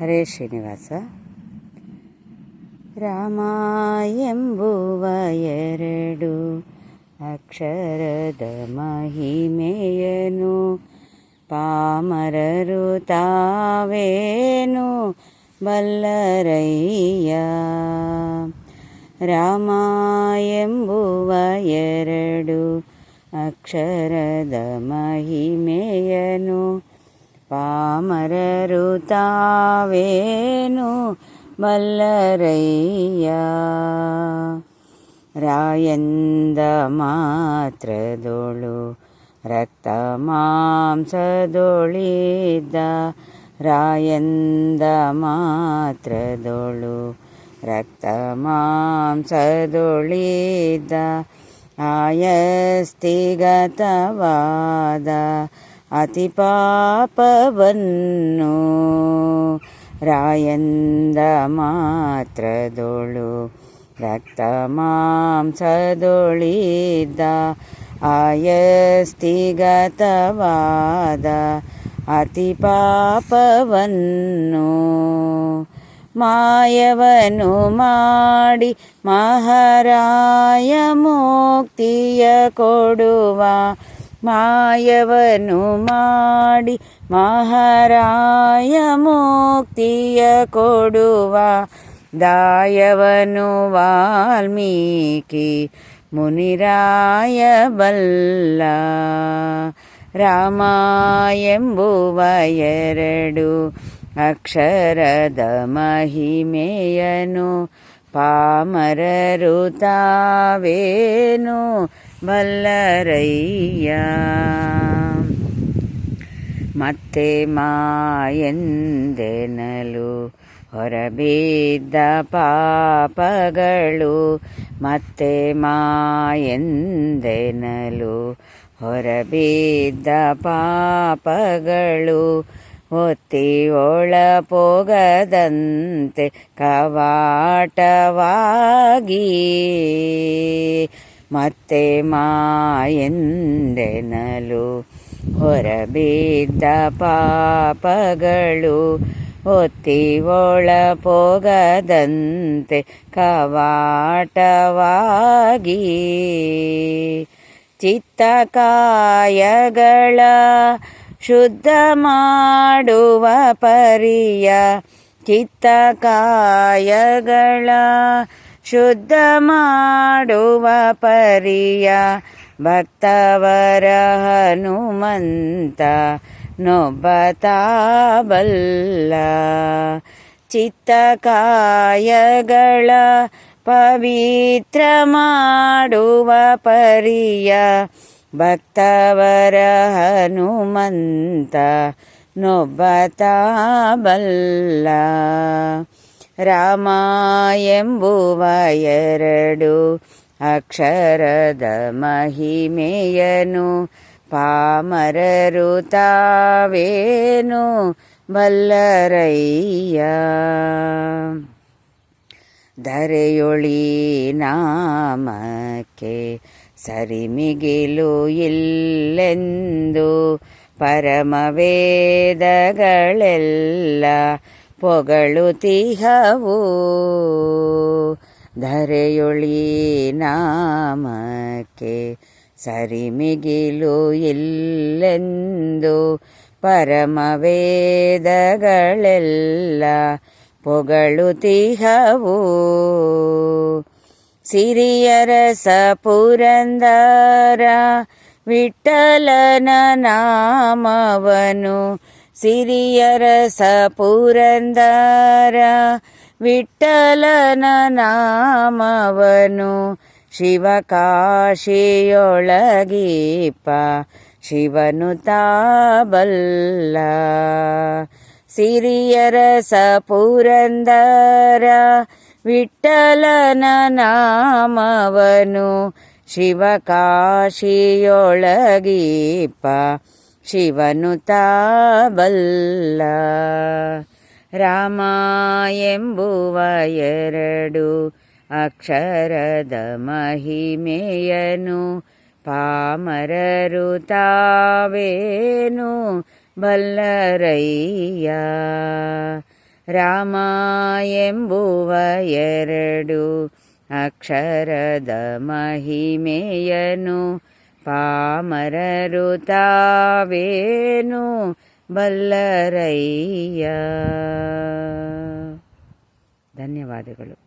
ಹರೇ ಶ್ರೀನಿವಾಸ. ರಾಮ ಎಂಬುವ ಎರಡು ಅಕ್ಷರದ ಮಹಿಮೆಯನು? ಪಾಮರರು ತಾವೇನು? ಬಲ್ಲರಯ್ಯ. ರಾಮ ಎಂಬುವ ಎರಡು ಅಕ್ಷರದ ಮಹಿಮೆಯನು? ಪಾಮರರು ತಾವೇನು ಬಲ್ಲರಯ್ಯ ರಾಯಂದ ಮಾತ್ರದೊಳು ರಕ್ತ ಮಾಂಸದೊಳಿದ್ದ ರಾಯಂದ ಮಾತ್ರದೊಳು ರಕ್ತ ಮಾಂಸದೊಳಿದ್ದ ಆಯಸ್ತಿಗತವಾದ ಅತಿ ಪಾಪವನ್ನು ರಾಯಂದ ಮಾತ್ರದೊಳು ರಕ್ತ ಮಾಂಸದೊಳಿದ್ದ ಆಯಸ್ತಿಗತವಾದ ಅತಿ ಪಾಪವನ್ನು ಮಾಯವನು ಮಾಡಿ ಮಹಾರಾಯ ಮುಕ್ತಿಯ ಕೊಡುವ ಮಾಯವನು ಮಾಡಿ ಮಹಾರಾಯ ಮುಕ್ತಿಯ ಕೊಡುವ ದಾಯವನು ವಾಲ್ಮೀಕಿ ಮುನಿರಾಯ ಬಲ್ಲ. ರಾಮ ಎಂಬುವ ಎರಡು ಅಕ್ಷರದ ಮಹಿಮೆಯನು ಪಾಮರರು ತಾವೇನು ಬಲ್ಲರಯ್ಯ? ಮತ್ತೆ ಮಾಯಂದೆನಲು ಹೊರಬಿದ್ದ ಪಾಪಗಳು? ಮತ್ತೆ ಮಾಯಂದೆನಲು ಹೊರಬಿದ್ದ ಪಾಪಗಳು? ಒತ್ತಿ ಒಳಪೋಗದಂತೆ ಕವಾಟವಾಗಿ. ಮತ್ತೆ ಮಾಯಂದೆನಲು ಹೊರಬಿದ್ದ ಪಾಪಗಳು. ಒತ್ತಿ ಒಳಪೋಗದಂತೆ ಕವಾಟವಾಗಿ. ಚಿತ್ತಕಾಯಗಳ ಶುದ್ಧ ಮಾಡುವ ಪರಿಯ ಚಿತ್ತಕಾಯಗಳ ಶುದ್ಧ ಮಾಡುವ ಪರಿಯ ಭಕ್ತವರ ಹನುಮಂತ ನೊಬ್ಬತಾಬಲ್ಲ ಚಿತ್ತಕಾಯಗಳ ಪವಿತ್ರ ಮಾಡುವ ಪರಿಯ ಭಕ್ತವರ ಹನುಮಂತ ನೊಬ್ಬತಾಬಲ್ಲ. ರಾಮ ಎಂಬುವ ಎರಡು ಅಕ್ಷರದ ಮಹಿಮೆಯನು ಪಾಮರರು ತಾವೇನು ಬಲ್ಲರಯ್ಯ. ಧರೆಯೊಳಿ ನಾಮಕ್ಕೆ ಸರಿಮಿಗಿಲು ಇಲ್ಲೆಂದು ಪರಮವೇದಗಳೆಲ್ಲ ಪೊಗಳುತಿಹವು. ಧರೆಯೊಳಿ ನಾಮಕ್ಕೆ ಸರಿಮಿಗಿಲು ಇಲ್ಲೆಂದು ಪರಮವೇದಗಳೆಲ್ಲ ಪೊಗಳುತಿಹವು. ಸಿರಿಯರಸ ಪುರಂದರ ವಿಠಲನ ನಾಮವನು. ಸಿರಿಯರಸ ಪುರಂದರ ವಿಠಲನ ನಾಮವನು. ಶಿವಕಾಶಿಯೊಳಗೀಪ ಶಿವನು ತಾಬಲ್ಲ. ಸಿರಿಯರಸ ಪುರಂದರ ವಿಠಲನ ನಾಮವನು ಶಿವಕಾಶಿಯೊಳಗೀಪ ಶಿವನು ತಾಬಲ್ಲ ರಾಮ ಎಂಬುವ ಎರಡು ಅಕ್ಷರದ ಮಹಿಮೆಯನು. ಪಾಮರರು ತಾವೇನು? ಬಲ್ಲರಯ್ಯ. ಎಂಬುವ ಎರಡು ಅಕ್ಷರದ ಮಹಿಮೆಯನು ಪಾಮರರು ತಾವೇನು ಬಲ್ಲರಯ್ಯ. ಧನ್ಯವಾದಗಳು.